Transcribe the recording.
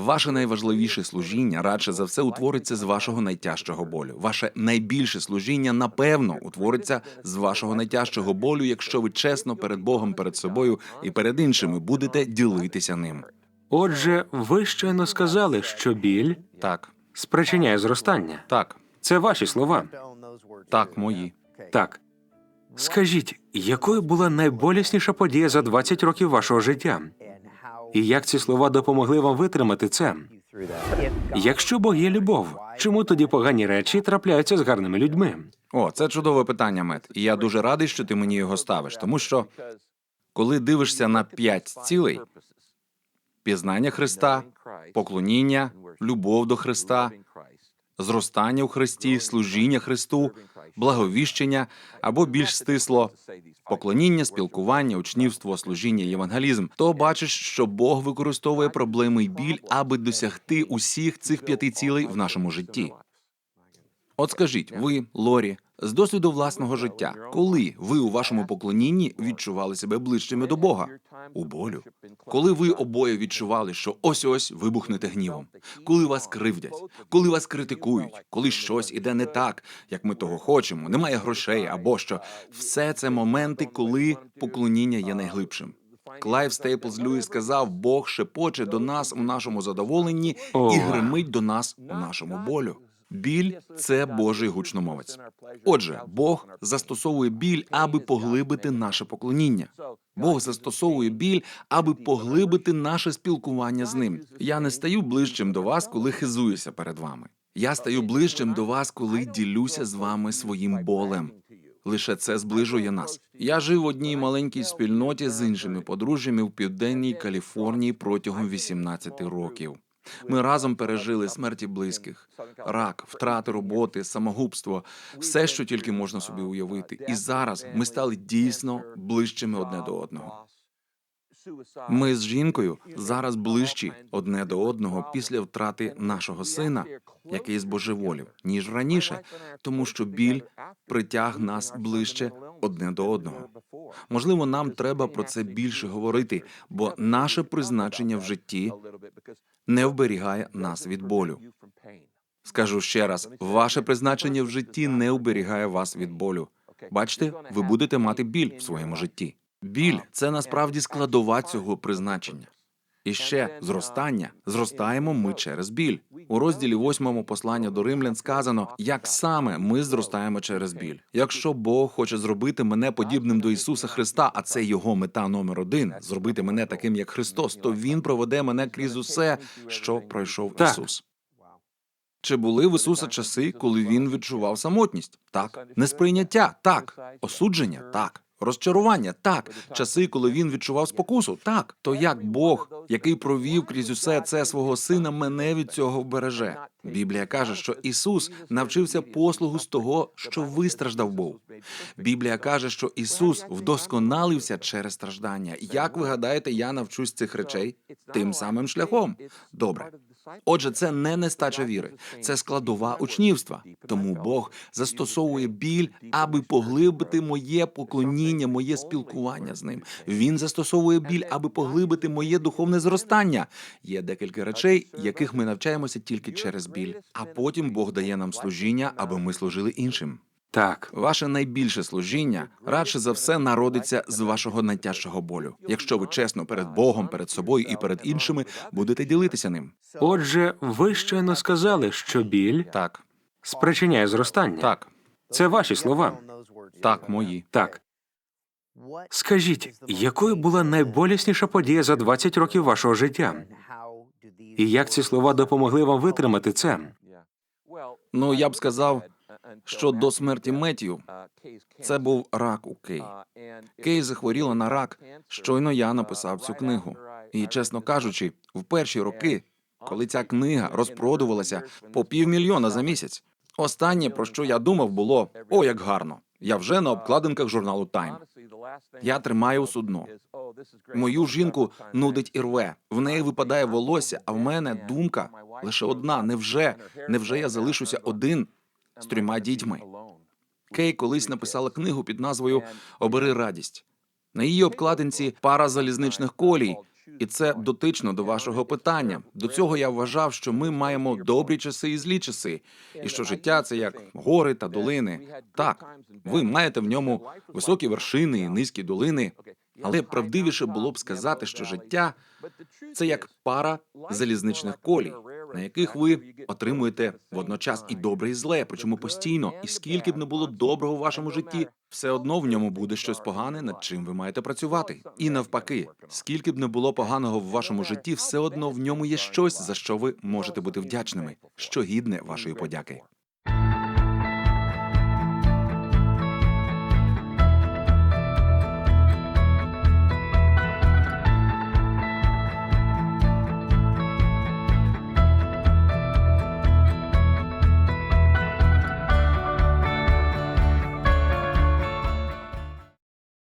Ваше найважливіше служіння радше за все утвориться з вашого найтяжчого болю. Ваше найбільше служіння, напевно, утвориться з вашого найтяжчого болю, якщо ви чесно перед Богом, перед собою і перед іншими будете ділитися ним. Отже, ви щойно сказали, що біль Так, спричиняє зростання. так, Це ваші слова. так, мої. Так. Скажіть, якою була найболісніша подія за 20 років вашого життя? І як ці слова допомогли вам витримати це? Якщо Бог є любов, чому тоді погані речі трапляються з гарними людьми? О, це чудове питання, Мет. І я дуже радий, що ти мені його ставиш, тому що коли дивишся на п'ять цілей пізнання Христа, поклоніння, любов до Христа, зростання у Христі, служіння Христу, благовіщення або більш стисло поклоніння, спілкування, учнівство, служіння, євангелізм, то бачиш, що Бог використовує проблеми й біль, аби досягти усіх цих п'яти цілей в нашому житті. От скажіть, ви, Лорі, з досвіду власного життя, коли ви у вашому поклонінні відчували себе ближчими до Бога? У болю. Коли ви обоє відчували, що ось ось вибухнете гнівом, коли вас кривдять, коли вас критикують, коли щось іде не так, як ми того хочемо, немає грошей або що, все це моменти, коли поклоніння є найглибшим. Клайв Стейплз Льюіс сказав: Бог шепоче до нас у нашому задоволенні і гримить до нас у нашому болю. Біль це Божий гучномовець. Отже, Бог застосовує біль, аби поглибити наше поклоніння. Бог застосовує біль, аби поглибити наше спілкування з ним. Я не стаю ближчим до вас, коли хизуюся перед вами. Я стаю ближчим до вас, коли ділюся з вами своїм болем. Лише це зближує нас. Я жив в одній маленькій спільноті з іншими подружжями в південній Каліфорнії протягом 18 років. Ми разом пережили смерті близьких, рак, втрати роботи, самогубство, все, що тільки можна собі уявити. І зараз ми стали дійсно ближчими одне до одного. Ми з жінкою зараз ближчі одне до одного після втрати нашого сина, який збожеволів, ніж раніше, тому що біль притяг нас ближче одне до одного. Можливо, нам треба про це більше говорити, бо наше призначення в житті не вберігає нас від болю. Скажу ще раз: ваше призначення в житті не вберігає вас від болю. Бачите, ви будете мати біль в своєму житті. Біль це насправді складова цього призначення. І ще зростання. Зростаємо ми через біль. У розділі 8 послання до римлян сказано, як саме ми зростаємо через біль. Якщо Бог хоче зробити мене подібним до Ісуса Христа, а це його мета номер один зробити мене таким, як Христос, то Він проведе мене крізь усе, що пройшов Так. Ісус. Чи були в Ісуса часи, коли він відчував самотність? Так. Несприйняття? Так. Осудження? Так. Розчарування? Так. Часи, коли він відчував спокусу? Так. То як Бог, який провів крізь усе це свого сина, мене від цього вбереже? Біблія каже, що Ісус навчився послугу з того, що вистраждав був. Біблія каже, що Ісус вдосконалився через страждання. Як ви гадаєте, я навчусь цих речей тим самим шляхом? Добре. Отже, це не нестача віри, це складова учнівства. Тому Бог застосовує біль, аби поглибити моє поклоніння, моє спілкування з ним. Він застосовує біль, аби поглибити моє духовне зростання. Є декілька речей, яких ми навчаємося тільки через біль. А потім Бог дає нам служіння, аби ми служили іншим. Так, Ваше найбільше служіння радше за все народиться з вашого найтяжчого болю, якщо ви чесно перед Богом, перед собою і перед іншими будете ділитися ним. отже, ви щойно сказали, що біль Так, спричиняє зростання. так, Це ваші слова. так, мої. Так. Скажіть, якою була найболісніша подія за 20 років вашого життя? І як ці слова допомогли вам витримати це? Ну я б сказав, що до смерті Меттію це був рак у Кей. Кей захворіла на рак. Щойно я написав цю книгу. І, чесно кажучи, в перші роки, коли ця книга розпродувалася по півмільйона за місяць, останнє про що я думав, було о, як гарно. Я вже на обкладинках журналу Time. Я тримаю судно. Мою жінку нудить і рве. В неї випадає волосся, а в мене думка лише одна: невже, невже я залишуся один з трьома дітьми? Кей колись написала книгу під назвою Обери радість. На її обкладинці пара залізничних колій, І це дотично до вашого питання. До цього я вважав, що ми маємо добрі часи і злі часи, і що життя це як гори та долини. Так, ви маєте в ньому високі вершини і низькі долини, але правдивіше було б сказати, що життя це як пара залізничних колій, на яких ви отримуєте водночас і добре, і зле, причому постійно. І скільки б не було доброго в вашому житті, все одно в ньому буде щось погане, над чим ви маєте працювати. І навпаки, скільки б не було поганого в вашому житті, все одно в ньому є щось, за що ви можете бути вдячними, що гідне вашої подяки.